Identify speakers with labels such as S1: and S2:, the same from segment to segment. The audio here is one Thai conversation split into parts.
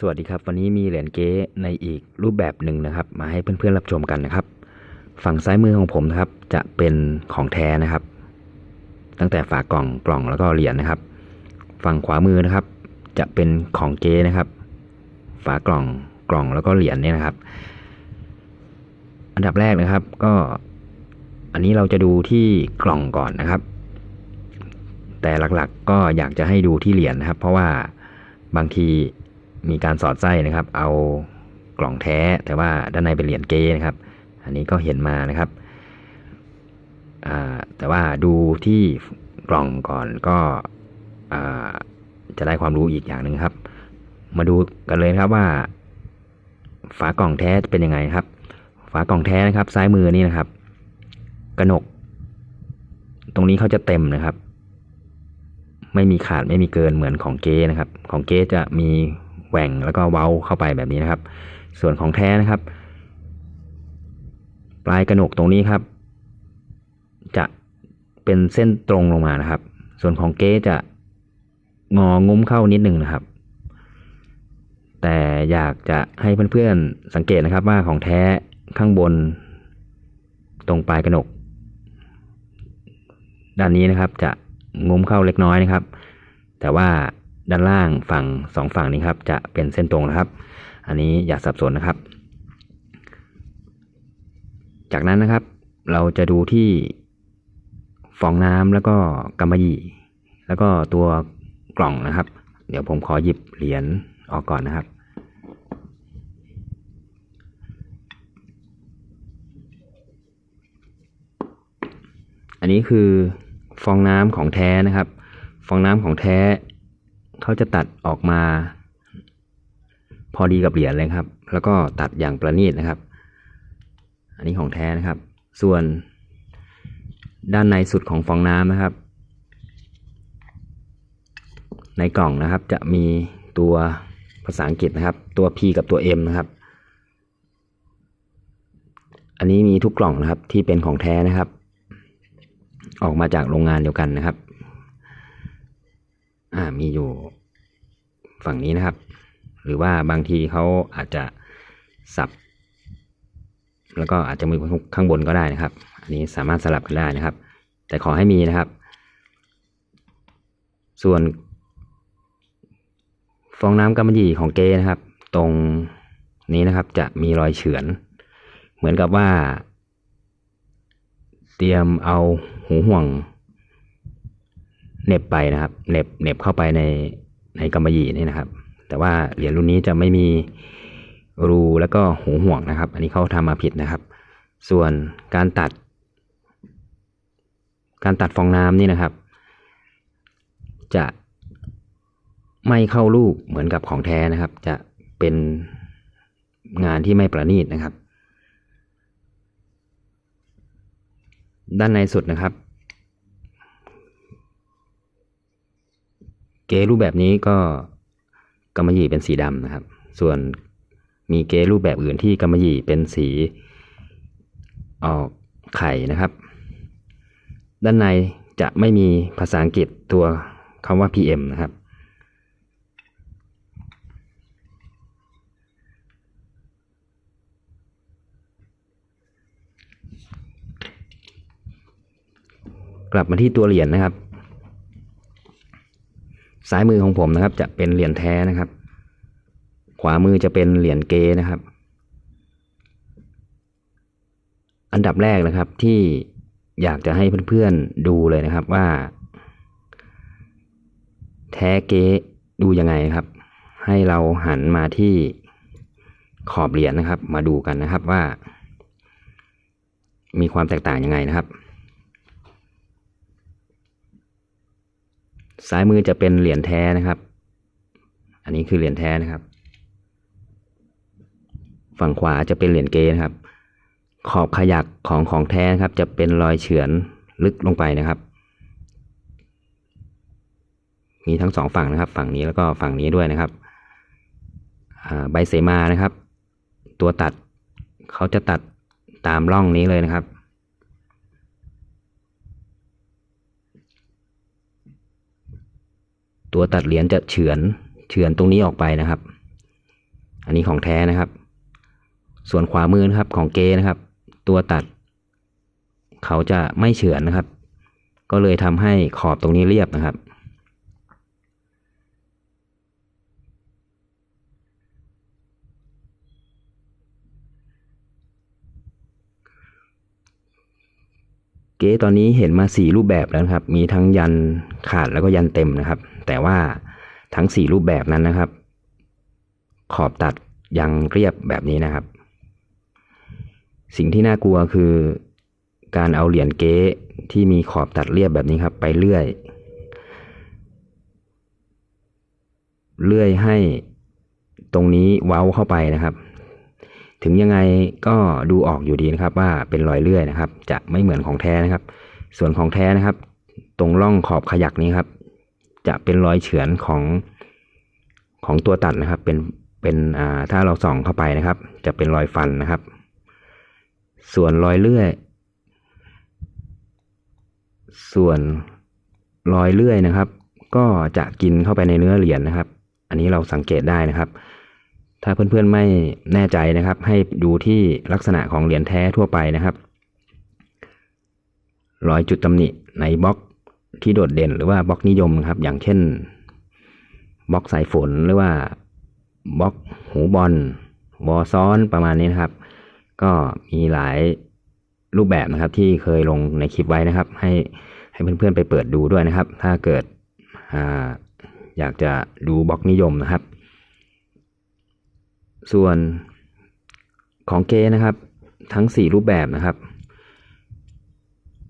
S1: สวัสดีครับ วันนี้มีเหรียญเก๊ในอีกรูปแบบหนึ่งนะครับ มาให้เพื่อนๆรับชมกันนะครับ ฝั่งซ้ายมือของผมนะครับ จะเป็นของแท้นะครับ ตั้งแต่ฝากล่องกล่องแล้วก็เหรียญนะครับ ฝั่งขวามือนะครับ จะเป็นของเก๊นะครับ ฝากล่องกล่องแล้วก็เหรียญเนี่ยนะครับ อันดับแรกนะครับ ก็อันนี้เราจะดูที่กล่องก่อนนะครับ แต่หลักๆก็อยากจะให้ดูที่เหรียญนะครับ เพราะว่าบางที มีการสอดไส้นะครับ เอากล่องแท้แต่ว่าด้านในเป็นเหรียญเก๊นะครับ อันนี้ก็เห็นมานะครับแต่ว่าดูที่กล่องก่อนก็จะได้ความรู้อีกอย่างหนึ่งครับ มาดูกันเลยครับว่า ฝากล่องแท้เป็นยังไงครับ ฝากล่องแท้นะครับ ซ้ายมือนี่นะครับ กระหนก ตรงนี้เขาจะเต็มนะครับ ไม่มีขาดไม่มีเกินเหมือนของเกนะครับ ของเกจะมี แหว่งแล้วก็เว้าเข้าไปแบบนี้นะครับ ส่วนของแท้นะครับ ปลายกระหนกตรงนี้ครับ จะเป็นเส้นตรงลงมานะครับ ส่วนของเก๊จะงองุ้มเข้านิดหนึ่งนะครับ แต่อยากจะให้เพื่อนๆสังเกตนะครับว่าของแท้ข้างบน ตรงปลายกระหนก ด้านนี้นะครับจะงุ้มเข้าเล็กน้อยนะครับ แต่ว่า ด้านล่างฝั่งสองฝั่งนี้ครับจะเป็นเส้นตรงนะครับ อันนี้อย่าสับสนนะครับ จากนั้นนะครับ เราจะดูที่ฟองน้ำแล้วก็กำมะหยี่ แล้วก็ตัวกล่องนะครับ เดี๋ยวผมขอหยิบเหรียญออกก่อนนะครับ อันนี้คือฟองน้ำของแท้นะครับ ฟองน้ำของแท้ เขาจะตัดออกมา พอดีกับเหรียญเลยครับ แล้วก็ตัดอย่างประณีตนะครับ อันนี้ของแท้นะครับ ส่วนด้านในสุดของฟองน้ำนะครับ ในกล่องนะครับจะมีตัวภาษาอังกฤษนะครับ ตัว P กับตัว M นะครับ อันนี้มีทุกกล่องนะครับที่เป็นของแท้นะครับ ออกมาจากโรงงานเดียวกันนะครับ อ่ามีอยู่ ฝั่งนี้นะครับ หรือว่าบางทีเขาอาจจะสับ แล้วก็อาจจะมีข้างบนก็ได้นะครับ อันนี้สามารถสลับกันได้นะครับ แต่ขอให้มีนะครับ ส่วน ฟองน้ำกำมะหยี่ของเก้นะครับ ตรงนี้นะครับจะมีรอยเฉือน เหมือนกับว่า เตรียมเอาหูห่วงเน็บไปนะครับเน็บเน็บเข้าไปใน ในกำมะหยี่นี่นะครับ แต่ว่าเหรียญรุ่นนี้จะไม่มีรูแล้วก็หูห่วงนะครับ อันนี้เขาทำมาผิดนะครับ ส่วนการตัด การตัดฟองน้ำนี่นะครับ จะไม่เข้าลูกเหมือนกับของแท้นะครับ จะเป็นงานที่ไม่ประณีตนะครับ ด้านในสุดนะครับ เกรูปแบบนี้ก็กำมะหยี่เป็นสีดำนะครับ ส่วนมีเกรูปแบบอื่นที่กำมะหยี่เป็นสีออกไข่นะครับ ด้านในจะไม่มีภาษาอังกฤษตัวคำว่า PM นะครับ กลับมาที่ตัวเหรียญนะครับ ซ้ายมือของผมนะครับ จะเป็นเหรียญแท้นะครับ ขวามือจะเป็นเหรียญเกนะครับ อันดับแรกนะครับที่อยากจะให้เพื่อนๆดูเลยนะครับว่า แท้เกดูยังไงครับ ให้เราหันมาที่ขอบเหรียญนะครับ มาดูกันนะครับว่า มีความแตกต่างยังไงนะครับ ซ้ายมือจะเป็นเหรียญแท้นะครับ อันนี้คือเหรียญแท้นะครับ ฝั่งขวาจะเป็นเหรียญเกนะครับ ขอบขยักของของแท้นะครับ จะเป็นรอยเฉือนลึกลงไปนะครับ มีทั้งสองฝั่งนะครับ ฝั่งนี้แล้วก็ฝั่งนี้ด้วยนะครับใบเสมานะครับ ตัวตัดเขาจะตัดตามร่องนี้เลยนะครับ ตัวตัดเหรียญจะเฉือนเฉือนตรงนี้ออกไปนะครับ อันนี้ของแท้นะครับ ส่วนขวามือนะครับของเกนะครับ ตัวตัด เขาจะไม่เฉือนนะครับ ก็เลยทำให้ขอบตรงนี้เรียบนะครับ เก๊ตอนนี้เห็นมาสี่รูปแบบแล้วครับ มีทั้งยันขาดแล้วก็ยันเต็มนะครับ แต่ว่าทั้งสี่รูปแบบนั้นนะครับ ขอบตัดยังเรียบแบบนี้นะครับ สิ่งที่น่ากลัวคือการเอาเหรียญเก๊ที่มีขอบตัดเรียบแบบนี้ครับ ไปเลื่อย เลื่อยให้ตรงนี้เว้าเข้าไปนะครับ ถึงยังไงก็ดูออกอยู่ดีนะครับ ว่าเป็นรอยเลื่อยนะครับ จะไม่เหมือนของแท้นะครับ ส่วนของแท้นะครับ ตรงร่องขอบขยักนี้ครับ จะเป็นรอยเฉือนของของตัวตัดนะครับ เป็นเป็นอ่าถ้าเราส่องเข้าไปนะครับ จะเป็นรอยฟันนะครับ ส่วนรอยเลื่อย ส่วนรอยเลื่อยนะครับ ก็จะกินเข้าไปในเนื้อเหรียญนะครับ อันนี้เราสังเกตได้นะครับ ถ้าเพื่อนๆไม่แน่ใจนะครับ ให้ดูที่ลักษณะของเหรียญแท้ทั่วไปนะครับรอยจุดตำหนิในบล็อกที่โดดเด่นหรือว่าบล็อกนิยมครับ อย่างเช่นบล็อกสายฝนหรือว่าบล็อกหูบอลบอซ้อนประมาณนี้นะครับ ก็มีหลายรูปแบบนะครับ ที่เคยลงในคลิปไว้นะครับ ให้ให้เพื่อนๆไปเปิดดูด้วยนะครับ ถ้าเกิดออยากจะดูบล็อกนิยมนะครับ ส่วนของเกนะครับ ทั้งสี่รูปแบบนะครับ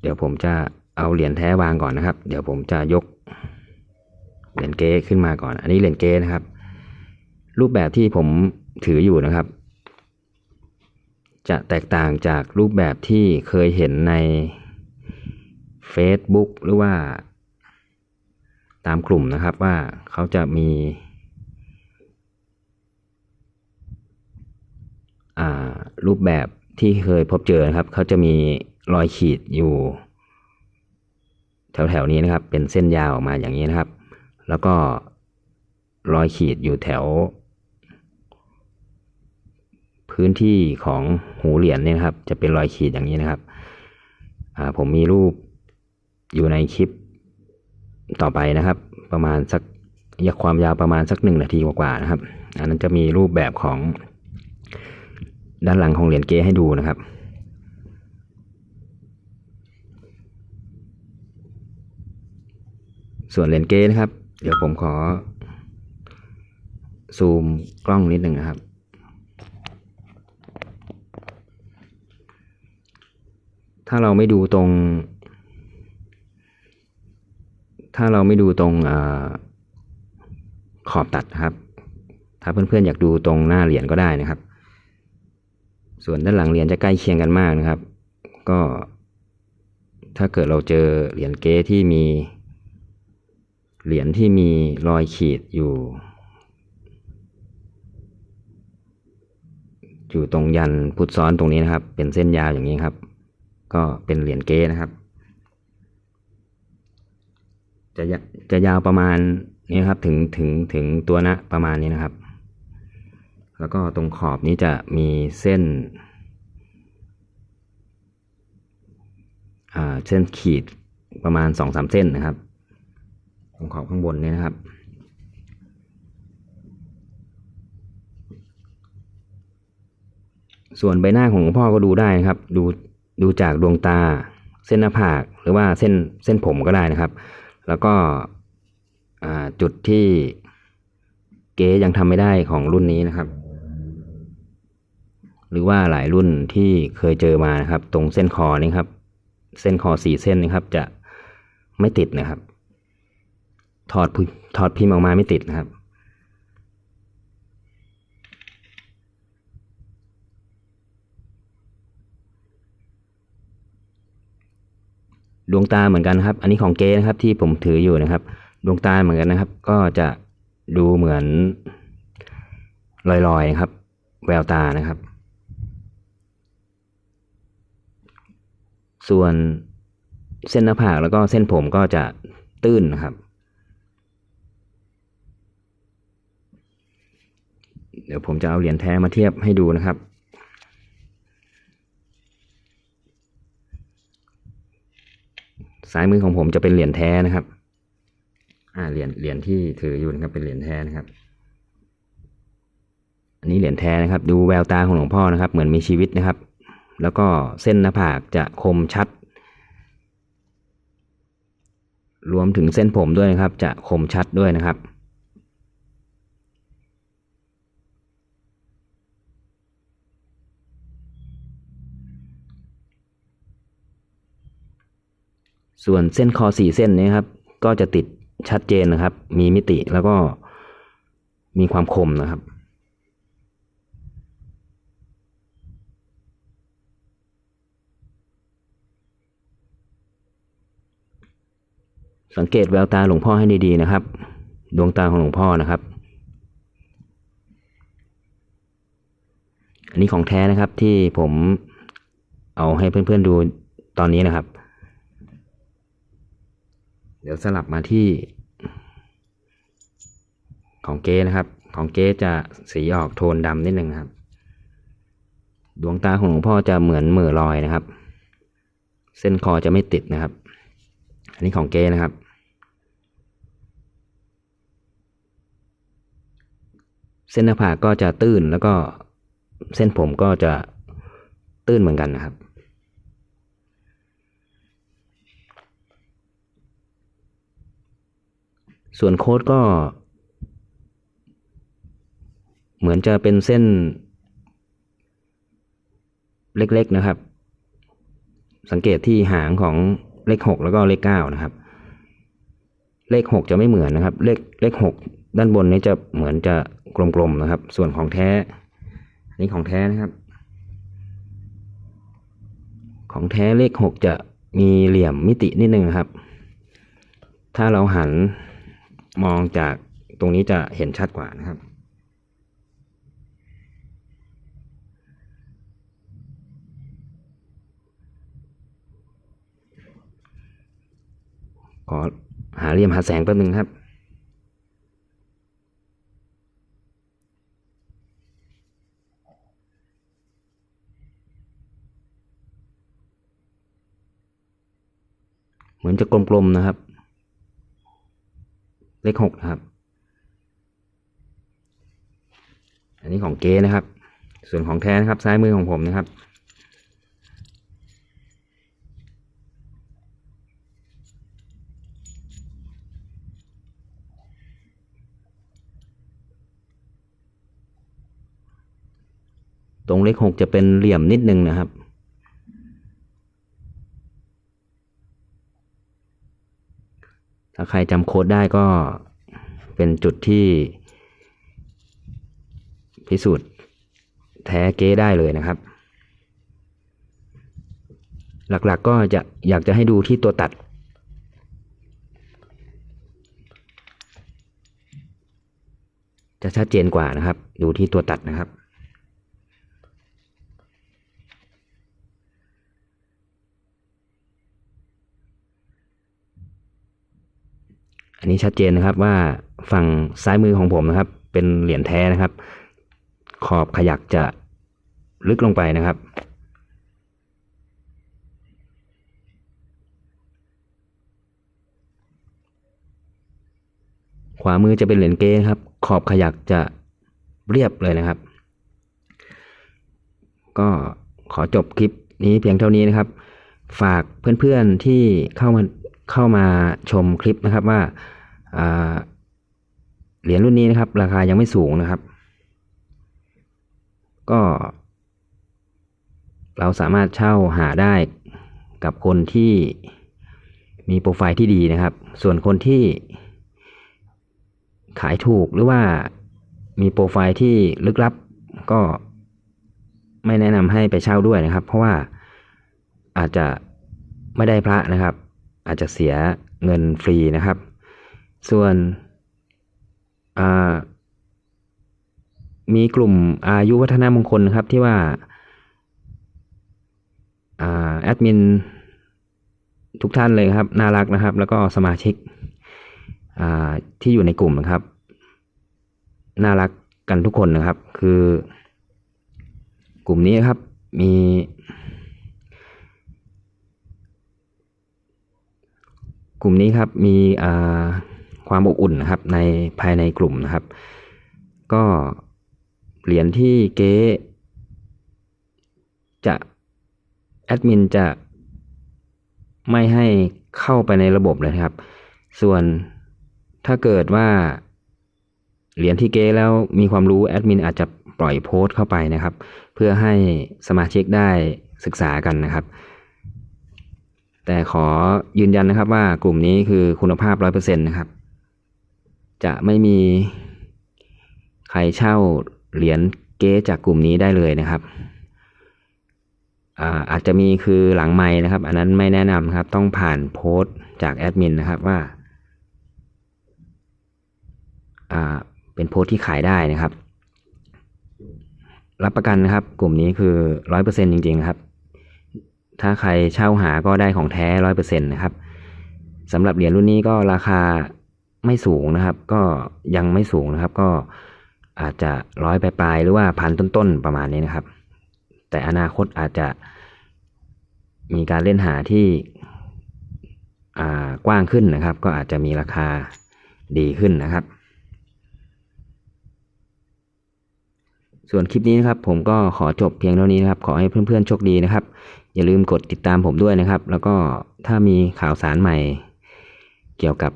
S1: เดี๋ยวผมจะเอาเหรียญแท้วางก่อนนะครับ เดี๋ยวผมจะยกเหรียญเกขึ้นมาก่อน อันนี้เหรียญเกนะครับ รูปแบบที่ผมถืออยู่นะครับ จะแตกต่างจากรูปแบบที่เคยเห็นใน Facebook หรือว่า ตามกลุ่มนะครับว่าเขาจะมี อ่า รูปแบบที่เคยพบเจอนะครับ เขาจะมีรอยขีดอยู่ แถวๆนี้นะครับ เป็นเส้นยาวออกมาอย่างนี้นะครับ แล้วก็รอยขีดอยู่แถว พื้นที่ของหูเหรียญเนี่ยนะครับ จะเป็นรอยขีดอย่างนี้นะครับผมมีรูปอยู่ในคลิปต่อไปนะครับ ประมาณสักยาความยาวประมาณสักหนึ่งนาทีกว่าๆนะครับ อันนั้นจะมีรูปแบบของ ด้านหลังของเหรียญเกให้ดูนะครับ ส่วนเหรียญเกนะครับ เดี๋ยวผมขอ ซูมกล้องนิดหนึ่งนะครับ ถ้าเราไม่ดูตรง ถ้าเราไม่ดูตรงอขอบตัดนะครับ ถ้าเพื่อนๆอยากดูตรงหน้าเหรียญก็ได้นะครับ ส่วนด้านหลังเหรียญจะใกล้เคียงกันมากนะครับ ก็ ถ้าเกิดเราเจอเหรียญเก๊ที่มีเหรียญที่มีรอยขีดอยู่ อยู่ตรงยันพุทธซ้อนตรงนี้นะครับ เป็นเส้นยาวอย่างนี้ครับ ก็เป็นเหรียญเก๊นะครับ จะจะยาวประมาณนี้ครับถึงถึงถึงตัวนะประมาณนี้นะครับ แล้วก็ตรงขอบนี้จะมีเส้นอ่าเส้นขีดประมาณสองสามเส้นนะครับ ตรงขอบข้างบนนี้นะครับส่วนใบหน้าของหลวงพ่อก็ดูได้นะครับ ดูดูจากดวงตา เส้นหน้าผากหรือว่าเส้นเส้นผมก็ได้นะครับ แล้วก็อ่าจุดที่เก๊ยังทำไม่ได้ของรุ่นนี้นะครับ หรือว่าหลายรุ่นที่เคยเจอมานะครับ ตรงเส้นคอนี่ครับ เส้นคอสี่เส้นนี่ครับ จะไม่ติดนะครับ ถอดพิถอดพิมพ์ออกมาไม่ติดนะครับ ดวงตาเหมือนกันครับ อันนี้ของเก๊นะครับ ที่ผมถืออยู่นะครับ ดวงตาเหมือนกันนะครับ ก็จะดูเหมือนลอยๆนะครับ แววตานะครับ ส่วนเส้นหน้าผากแล้วก็เส้นผมก็จะตื้นนะครับ เดี๋ยวผมจะเอาเหรียญแท้มาเทียบให้ดูนะครับ ซ้ายมือของผมจะเป็นเหรียญแท้นะครับ อ่าเหรียญเหรียญที่ถืออยู่นะครับเป็นเหรียญแท้นะครับ อันนี้เหรียญแท้นะครับ ดูแววตาของหลวงพ่อนะครับ เหมือนมีชีวิตนะครับ แล้วก็เส้นหน้าผากจะคมชัด รวมถึงเส้นผมด้วยนะครับ จะคมชัดด้วยนะครับ ส่วนเส้นคอสี่เส้นนี้ครับ ก็จะติดชัดเจนนะครับ มีมิติแล้วก็มีความคมนะครับ สังเกตแววตาหลวงพ่อให้ดีๆนะครับ ดวงตาของหลวงพ่อนะครับ อันนี้ของแท้นะครับที่ผมเอาให้เพื่อนๆดูตอนนี้นะครับ เดี๋ยวสลับมาที่ ของเก๊นะครับ ของเก๊จะสีออกโทนดำนิดนึงครับ ดวงตาของหลวงพ่อจะเหมือนเหม่อลอยนะครับ เส้นคอจะไม่ติดนะครับ อันนี้ของเก๊นะครับ เส้นหน้าผากก็จะตื้นแล้วก็เส้นผมก็จะตื้นเหมือนกันนะครับ ส่วนโค้ดก็ เหมือนจะเป็นเส้น เล็กๆนะครับ สังเกตที่หางของเลขหกแล้วก็เลขเก้านะครับ เลขหกจะไม่เหมือนนะครับ เลขเลขหก ด้านบนนี้จะเหมือนจะกลมๆนะครับ ส่วนของแท้นนี้ของแท้นะครับ ของแท้เลขหกจะมีเหลี่ยมมิตินิดนึงครับ ถ้าเราหันมองจากตรงนี้จะเห็นชัดกว่านะครับ ขอหาเหลี่ยมหาแสงแป๊บนึงครับ เหมือนจะกลมๆนะครับ เลขหกนะครับ อันนี้ของเก๊นะครับ ส่วนของแท้นะครับซ้ายมือของผมนะครับ ตรงเลขหกจะเป็นเหลี่ยมนิดนึงนะครับ ถ้าใครจำโค้ดได้ก็เป็นจุดที่ พิสูจน์แท้เก๊ได้เลยนะครับ หลักๆก็จะอยากจะให้ดูที่ตัวตัด จะชัดเจนกว่านะครับ ดูที่ตัวตัดนะครับ อันนี้ชัดเจนนะครับว่าฝั่งซ้ายมือของผมนะครับ เป็นเหรียญแท้นะครับ ขอบขยักจะลึกลงไปนะครับ ขวามือจะเป็นเหรียญเก้นครับ ขอบขยักจะเรียบเลยนะครับ ก็ขอจบคลิปนี้เพียงเท่านี้นะครับ ฝากเพื่อนๆที่เข้ามา เข้ามาชมคลิปนะครับว่าอ่าเหรียญรุ่นนี้นะครับ ราคายังไม่สูงนะครับ ก็ เราสามารถเช่าหาได้กับคนที่มีโปรไฟล์ที่ดีนะครับ ส่วนคนที่ขายถูกหรือว่ามีโปรไฟล์ที่ลึกลับก็ไม่แนะนำให้ไปเช่าด้วยนะครับ เพราะว่าอาจจะไม่ได้พระนะครับ อาจจะเสียเงินฟรีนะครับ ส่วนมีกลุ่มอายุวัฒนมงคลนะครับที่ว่าแอดมินทุกท่านเลยครับ น่ารักนะครับ แล้วก็สมาชิกที่อยู่ในกลุ่มนะครับ น่ารักกันทุกคนนะครับ คือกลุ่มนี้ครับมี กลุ่มนี้ครับมีความอบอุ่นนะครับในภายในกลุ่มนะครับ ก็เหรียญที่เก๊จะแอดมินจะไม่ให้เข้าไปในระบบเลยครับ ส่วนถ้าเกิดว่าเหรียญที่เก๊แล้วมีความรู้แอดมินอาจจะปล่อยโพสต์เข้าไปนะครับ เพื่อให้สมาชิกได้ศึกษากันนะครับ แต่ขอยืนยันนะครับว่ากลุ่มนี้คือคุณภาพร้อยเปอร์เซ็นต์นะครับ จะไม่มีใครเช่าเหรียญเก๊จากกลุ่มนี้ได้เลยนะครับอาอาจจะมีคือหลังไม้นะครับ อันนั้นไม่แนะนำครับ ต้องผ่านโพสต์จากแอดมินนะครับว่าาเป็นโพสต์ที่ขายได้นะครับ รับประกันนะครับ กลุ่มนี้คือร้อยเปอร์เซ็นจริงๆครับ ถ้าใครเช่าหาก็ได้ของแท้ร้อยเปอร์เซ็นต์นะครับสำหรับเหรียญรุ่นนี้ก็ราคาไม่สูงนะครับ ก็ยังไม่สูงนะครับ ก็อาจจะร้อยปลายๆหรือว่าพันต้นๆประมาณนี้นะครับ แต่อนาคตอาจจะมีการเล่นหาที่กว้างขึ้นนะครับ ก็อาจจะมีราคาดีขึ้นนะครับ ส่วนคลิปนี้นะครับผมก็ขอจบเพียงเท่านี้นะครับ ขอให้เพื่อนๆโชคดีนะครับ อย่าลืมกดติดตามผมด้วยนะครับ แล้วก็ถ้ามีข่าวสารใหม่ เกี่ยวกับ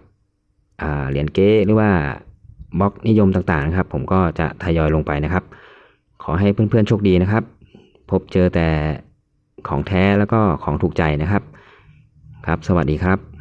S1: เหรียญเก๊หรือว่าบล็อกนิยมต่างๆนะครับ ผมก็จะทยอยลงไปนะครับ ขอให้เพื่อนๆโชคดีนะครับ พบเจอแต่ของแท้แล้วก็ของถูกใจนะครับ ครับ สวัสดีครับ